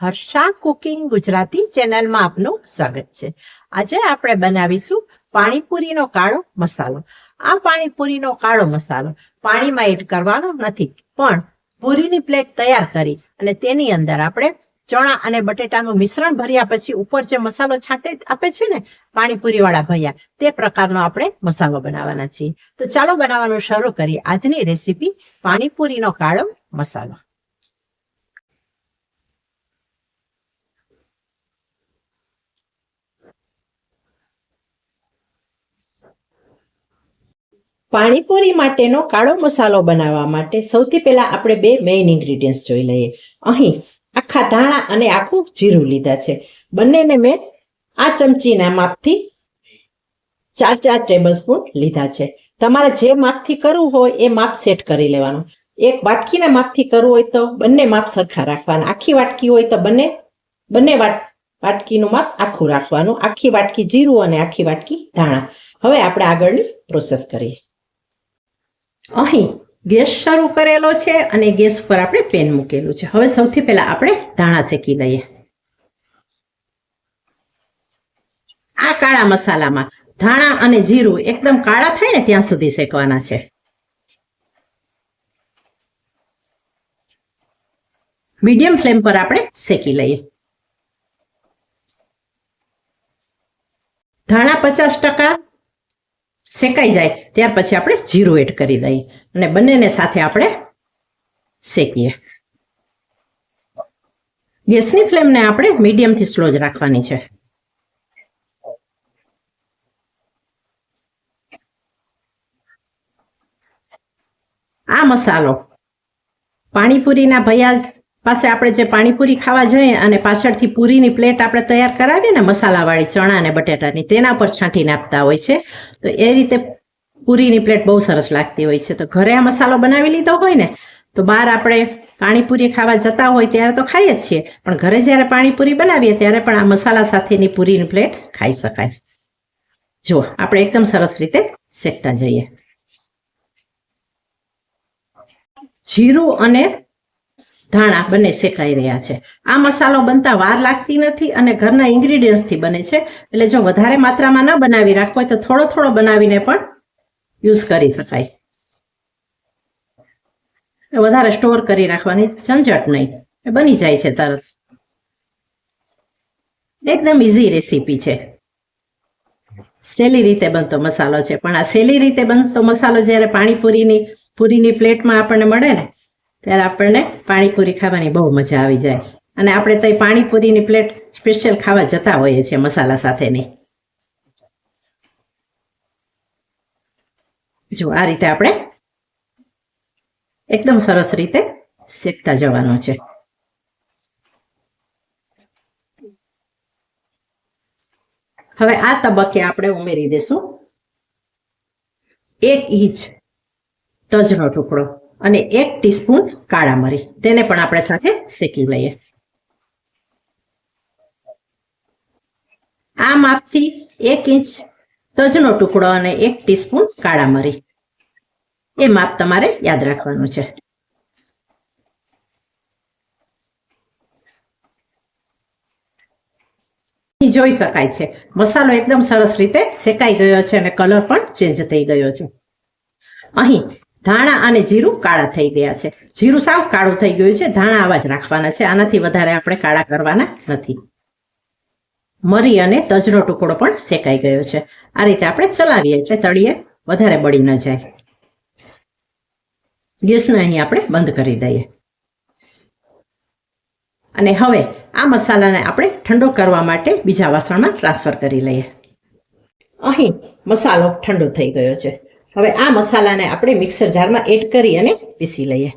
Harsha cooking Gujarati ચેનલમાં આપનું સ્વાગત છે. આજે આપણે બનાવીશું પાણીપુરીનો કાળો મસાલો. આ પાણીપુરીનો કાળો મસાલો પાણીમાં એડ કરવાનો નથી, પણ પૂરીની પ્લેટ તૈયાર કરી અને તેની અંદર આપણે ચણા અને બટેટાનું મિશ્રણ ભર્યા પછી ઉપર જે મસાલો છાંટે આપે છે ને પાણીપુરી વાળા ભૈયા, તે પ્રકારનો આપણે મસાલો બનાવવાના છીએ. તો ચાલો બનાવવાનું શરૂ કરીએ. આજની રેસીપી પાણીપુરીનો કાળો મસાલો. પાણીપુરી માટેનો કાળો મસાલો બનાવવા માટે સૌથી પહેલાં આપણે બે મેઇન ઇન્ગ્રીડિયન્ટ્સ જોઈ લઈએ. અહીં આખા ધાણા અને આખું જીરું લીધા છે. બંનેને મેં આ ચમચીના માપથી ચાર ચાર ટેબલ સ્પૂન લીધા છે. તમારે જે માપથી કરવું હોય એ માપ સેટ કરી લેવાનું. એક વાટકીના માપથી કરવું હોય તો બંને માપ સરખા રાખવાના. આખી વાટકી હોય તો બંને બંને વાટ, વાટકીનું માપ આખું રાખવાનું. આખી વાટકી જીરું અને આખી વાટકી ધાણા. હવે આપણે આગળની પ્રોસેસ કરીએ. અહીં ગેસ શરૂ કરેલો છે અને ગેસ ઉપર આપણે પેન મૂકેલું છે. હવે સૌથી પહેલા આપણે ધાણા શેકી લઈએ. આ કાળા મસાલામાં ધાણા અને જીરું એકદમ કાળા થાય ને ત્યાં સુધી શેકવાના છે. મીડિયમ ફ્લેમ પર આપણે શેકી લઈએ. ધાણા પચાસ ટકા શેકાઈ જાય. ત્યાર પછી આપણે જીરું એડ કરી દઈએ. અને બંનેને સાથે આપણે શેકીએ. ગેસની ફ્લેમને આપણે મીડિયમથી સ્લો જ રાખવાની છે. આ મસાલો. પાણીપુરીના ભૈયા પાસે આપણે જે પાણીપુરી ખાવા જોઈએ અને પાછળથી પૂરીની પ્લેટ આપણે તૈયાર કરાવીએ ને મસાલાવાળી ચણા અને બટેટાની, તેના પર છાંટીને આપતા હોય છે. તો એ રીતે પૂરીની પ્લેટ બહુ સરસ લાગતી હોય છે. તો ઘરે આ મસાલો બનાવી લીધો હોય ને, તો બહાર આપણે પાણીપુરી ખાવા જતા હોય ત્યારે તો ખાઈએ જ છીએ. પણ ઘરે જ્યારે પાણીપુરી બનાવીએ ત્યારે પણ આ મસાલા સાથેની પૂરીની પ્લેટ ખાઈ શકાય. જુઓ, આપણે એકદમ સરસ રીતે શેકતા જઈએ. જીરું અને ધાણા બંને શેકાઈ રહ્યા છે. આ મસાલો બનતા વાર લાગતી નથી અને ઘરના ઇન્ગ્રીડિયન્ટ્સથી બને છે. એટલે જો વધારે માત્રામાં ન બનાવી રાખવો હોય તો થોડો થોડો બનાવીને પણ યુઝ કરી શકાય. વધારે સ્ટોર કરી રાખવાની ઝંઝટ નહીં. એ બની જાય છે તરત. એકદમ ઇઝી રેસીપી છે. સહેલી રીતે બનતો મસાલો છે. પણ આ સહેલી રીતે બનતો મસાલો જ્યારે પાણીપુરીની, પૂરીની પ્લેટમાં આપણને મળે ને ત્યારે આપણને પાણીપુરી ખાવાની બહુ મજા આવી જાય. અને આપણે તો પાણીપુરીની પ્લેટ સ્પેશિયલ ખાવા જતા હોઈએ છીએ મસાલા સાથેની. જો આ રીતે આપણે એકદમ સરસ રીતે શેકતા જવાનું છે. હવે આ તબક્કે આપણે ઉમેરી દેશું એક ઇંચ તજનો ટુકડો. અને એક ટીસ્પૂન કાળા મરી. તેને પણ આપણે સાથે શેકી લઈએ. આ માપથી એક ઇંચ તજનો ટુકડો અને એક ટીસ્પૂન કાળા મરી. એ માપ તમારે યાદ રાખવાનું છે. જોઈ શકાય છે. મસાલો એકદમ સરસ રીતે શેકાઈ ગયો છે અને કલર પણ ચેન્જ થઈ ગયો છે. અહીં ધાણા અને જીરું કાળા થઈ ગયા છે. જીરું સાવ કાળું થઈ ગયું છે. ધાણા આવા જ રાખવાના છે. આનાથી વધારે આપણે કાળા કરવાના નથી. મરી અને તજનો ટુકડો પણ શેકાઈ ગયો છે. આ રીતે આપણે ચલાવીએ એટલે તળીએ વધારે બળી ન જાય. ગેસને અહીં આપણે બંધ કરી દઈએ. અને હવે આ મસાલાને આપણે ઠંડો કરવા માટે બીજા વાસણમાં ટ્રાન્સફર કરી લઈએ. અહીં મસાલો ઠંડો થઈ ગયો છે. હવે આ મસાલાને આપણે મિક્સર જારમાં એડ કરી અને પીસી લઈએ.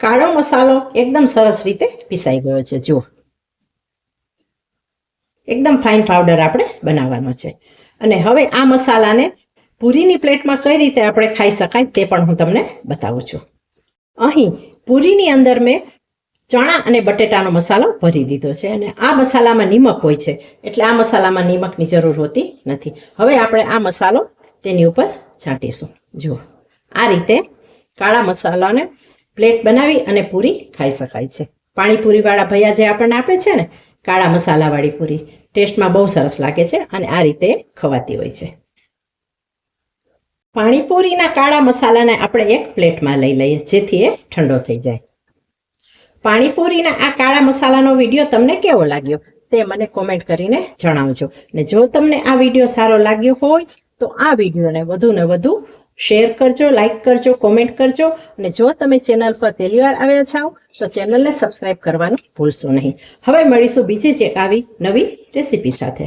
કાળો મસાલો એકદમ સરસ રીતે પીસાઈ ગયો છે, જુઓ. એકદમ ફાઇન પાવડર આપણે બનાવવાનો છે. અને હવે આ મસાલાને પૂરીની પ્લેટમાં કઈ રીતે આપણે ખાઈ શકાય તે પણ હું તમને બતાવું છું. અહીં પૂરીની અંદર મેં ચણા અને બટેટાનો મસાલો ભરી દીધો છે અને આ મસાલામાં નિમક હોય છે. એટલે આ મસાલામાં નિમકની જરૂર હોતી નથી. હવે આપણે આ મસાલો તેની ઉપર છાંટીશું. જુઓ. આ રીતે કાળા મસાલાને પ્લેટ બનાવી અને પૂરી ખાઈ શકાય છે. પાણીપુરીવાળા ભૈયા જે આપણને આપે છે ને, કાળા મસાલાવાળી પૂરી, ટેસ્ટમાં બહુ સરસ લાગે છે અને આ રીતે ખવાતી હોય છે. પાણીપુરીના કાળા મસાલાને આપણે એક પ્લેટમાં લઈ લઈએ, જેથી એ ઠંડો થઈ જાય. પાણીપુરીના આ કાળા મસાલાનો વીડિયો તમને કેવો લાગ્યો તે મને કોમેન્ટ કરીને જણાવજો. ને જો તમને આ વીડિયો સારો લાગ્યો હોય, તો આ વિડીયોને વધુ ને વધુ શેર કરજો લાઈક કરજો કોમેન્ટ કરજો. અને જો તમે ચેનલ પર પહેલી વાર આવ્યા છો તો ચેનલને સબસ્ક્રાઈબ કરવાનું ભૂલશો નહીં. હવે મળીશું બીજી જ એક આવી નવી રેસીપી સાથે.